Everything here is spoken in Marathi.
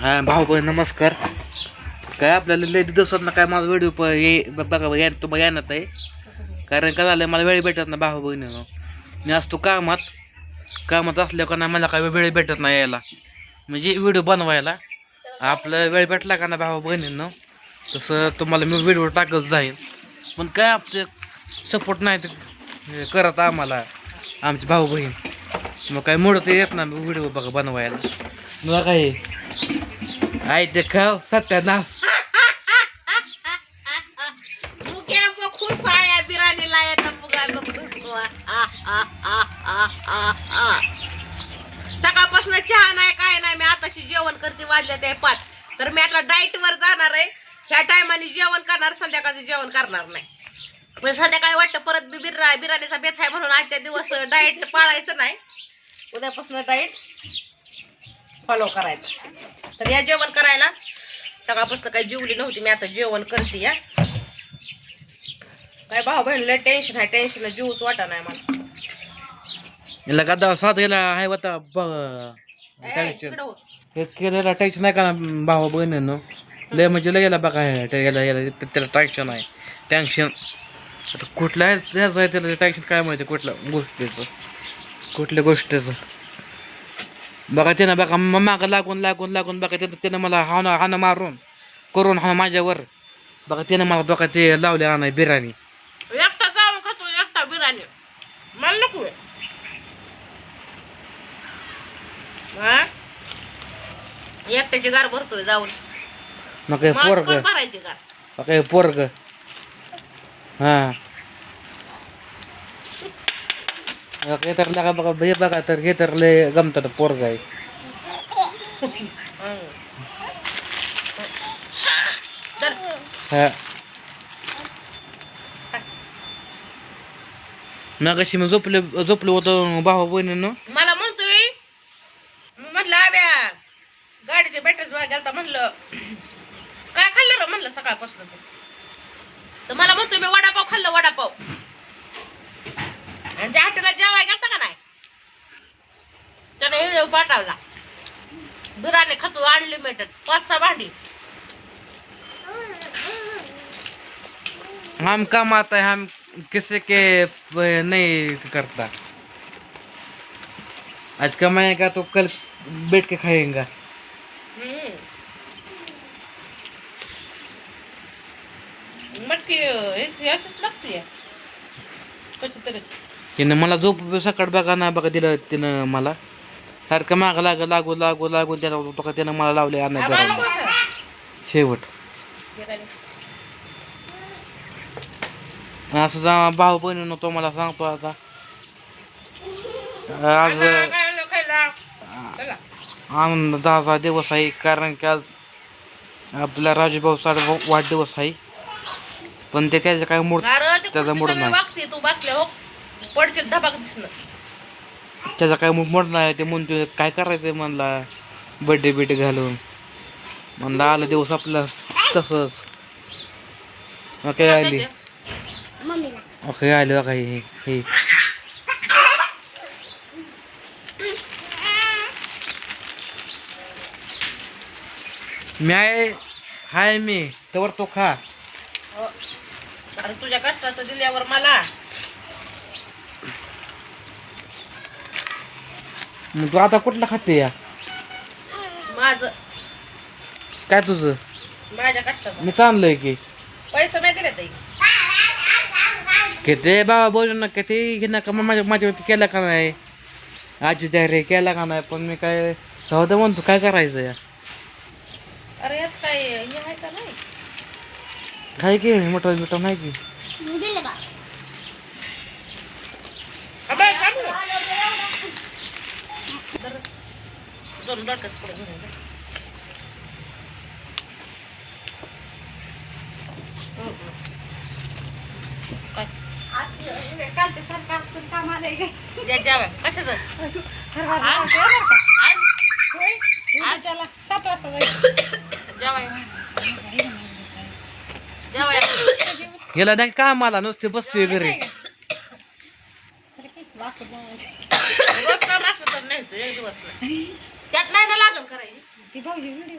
हा भाऊ बहीण नमस्कार. काय आपल्याला लय दिवसात ना काय माझा व्हिडिओ प ये बघा या तुम्हाला येणार आहे कारण काय झालं मला वेळ भेटत नाही भाऊ बहिणीनं मी असतो कामात. कामात असल्या का नाही मला काय वेळ भेटत नाही यायला. म्हणजे व्हिडिओ बनवायला. आपलं वेळ भेटला का ना भाऊ बहिणीनं तसं तुम्हाला मी व्हिडिओ टाकत जाईन. पण काय आपले सपोर्ट नाही ते हे करत आम्हाला आमची भाऊ बहीण मग काय मोडत येत ना व्हिडिओ बघा बनवायला. मग काय आई ते खाव सत्यानाश आ आ आ सकाळपासून चहा नाही काय नाही मी आताशी जेवण करते वाजले ते पाच. तर मी आता डाईट वर जाणार आहे. ह्या टायमाने जेवण करणार संध्याकाळचं जेवण करणार नाही. पण संध्याकाळी वाटतं परत बी बिरा बिराणीचा बेथ आहे म्हणून आजच्या दिवस डाएट पाळायचं नाही. उद्यापासून डाएट. फॉलो करायचं. तर या जेवण करायला सकाळपासून काही जेवली नव्हती मी आता जेवण करते या काय भाऊ बहिणीला टेन्शन आहे टेन्शन जीवच वाटा नाही मला. याला गदा साथ गेला आहे होता टेन्शन केलेला टेन्शन नाही का भाऊ बहिणीनं? लय म्हणजे लय याला बघा ते- त्याला टेन्शन आहे. टेन्शन आता कुठलं आहे त्याचं आहे त्याला टेन्शन काय माहिती कुठल्या गोष्टीचं? कुठल्या गोष्टीचं? बघा त्यानं बघा मागं लागून लागून लागून बघा त्यानं त्यानं मला हाणं हाणं मारून करून हाणं माझ्यावर बघा त्यानं मला बघा ते लावले आणा बिर्याणी एकटा जाऊन खातो एकटा बिराणी मला नको. हा एकट्याची गार भरतोय जाऊन मग पोरग भरायची गार मग पोरग हा केतरला का बघा हे बघा तर केतरले गमतात पोरग आहे हा मग कशी मी झोपले झोपलो होतो भाऊ बहिणीनं मला म्हणतोय मी म्हटलं आब्या गाडीचे बॅटरीज वाय गेलता म्हणलं काय खाल्लं रे म्हणलं सकाळपासून तर मला म्हणतोय मी वडापाव खाल्लं वडापाव आणि त्या हॉटेलला जेवाय गेलता का नाही? त्याने व्हिडिओ पाठवला. बिराने खातो अनलिमिटेड पाच सहा भांडी. हम काम आता है हम किसी के नहीं करता. आज कमाएगा तो कल बैठ के खाएगा. हम्म. मटकी अशी अशीच लागते कशी तरी. तिनं मला झोप सकाळ बघा ना बघा दिलं तिनं मला सारखं मागं लाग लागू लागू लागून त्याला तो का त्यानं मला लावले आणा. शेवट? असं जा भाऊ बहिणीनं तो मला सांगतो आता आज. आनंदाचा दिवस आहे कारण की आज आपला राजूभाऊचा वा- वाढदिवस आहे पण ते त्याचं काय मूड त्याचा मूड नाही हो पडशील धबाक दिसणं त्याचा काय मूड नाही ते म्हणतो काय करायचंय? म्हणला बड्डे बिड्डे घालून. म्हणला आलं दिवस आपला तसंच. ओके आली? ओके आली बघा हे हे. मी आहे हाय मी तवर तो खा. हो. अरे तुझ्या कष्टाचं दिल्यावर मला मग तू आता कुठला खाते या? माझ. काय तुझं? माझ्या कष्टाचं मी चांगलंय की. पैसे मी दिले ताई. किती बाबा बोलू ना किती हे नका मग माझ्या माझ्यावरती केला का नाही? आजी त्या रे केला का नाही? पण मी काय सौदा म्हणतो काय करायचं या? अरे यात काय हे आहे का नाही? काय की बिटं नाही की. तर दोन बटाट पुढे. काय? कशाचं? आज? आज? जेवाय. जेवाय. गेला नाही का मला नुसते बसते घरी रोज काम असलं तर न्यायचं, एक दिवस नाही. त्यात नाही ना लागत करायची ती भाऊजी व्हिडिओ